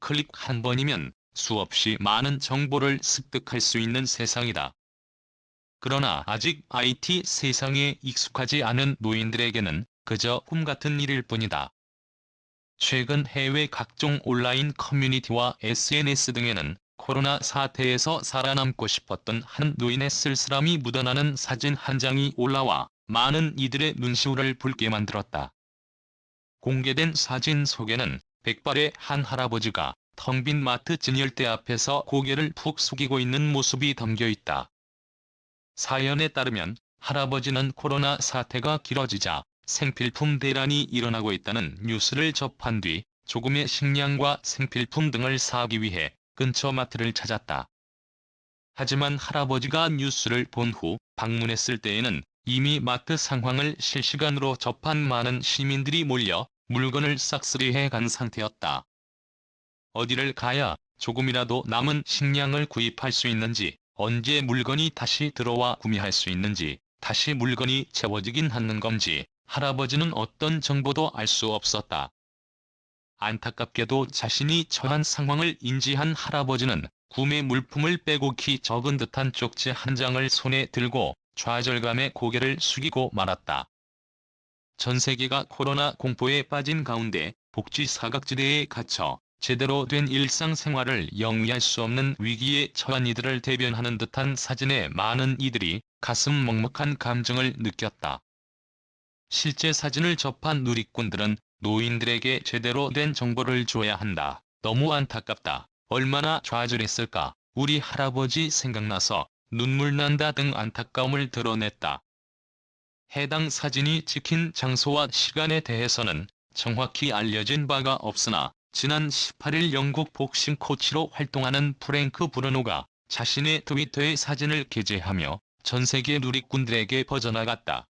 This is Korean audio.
클릭 한 번이면 수없이 많은 정보를 습득할 수 있는 세상이다. 그러나 아직 IT 세상에 익숙하지 않은 노인들에게는 그저 꿈 같은 일일 뿐이다. 최근 해외 각종 온라인 커뮤니티와 SNS 등에는 코로나 사태에서 살아남고 싶었던 한 노인의 쓸쓸함이 묻어나는 사진 한 장이 올라와 많은 이들의 눈시울을 붉게 만들었다. 공개된 사진 속에는 백발의 한 할아버지가 텅 빈 마트 진열대 앞에서 고개를 푹 숙이고 있는 모습이 담겨 있다. 사연에 따르면 할아버지는 코로나 사태가 길어지자 생필품 대란이 일어나고 있다는 뉴스를 접한 뒤 조금의 식량과 생필품 등을 사기 위해 근처 마트를 찾았다. 하지만 할아버지가 뉴스를 본 후 방문했을 때에는 이미 마트 상황을 실시간으로 접한 많은 시민들이 몰려 물건을 싹쓸이해 간 상태였다. 어디를 가야 조금이라도 남은 식량을 구입할 수 있는지, 언제 물건이 다시 들어와 구매할 수 있는지, 다시 물건이 채워지긴 하는 건지, 할아버지는 어떤 정보도 알 수 없었다. 안타깝게도 자신이 처한 상황을 인지한 할아버지는 구매 물품을 빼곡히 적은 듯한 쪽지 한 장을 손에 들고 좌절감에 고개를 숙이고 말았다. 전 세계가 코로나 공포에 빠진 가운데 복지 사각지대에 갇혀 제대로 된 일상생활을 영위할 수 없는 위기에 처한 이들을 대변하는 듯한 사진에 많은 이들이 가슴 먹먹한 감정을 느꼈다. 실제 사진을 접한 누리꾼들은 노인들에게 제대로 된 정보를 줘야 한다. 너무 안타깝다. 얼마나 좌절했을까. 우리 할아버지 생각나서 눈물 난다 등 안타까움을 드러냈다. 해당 사진이 찍힌 장소와 시간에 대해서는 정확히 알려진 바가 없으나 지난 18일 영국 복싱 코치로 활동하는 프랭크 브루노가 자신의 트위터에 사진을 게재하며 전 세계 누리꾼들에게 퍼져나갔다.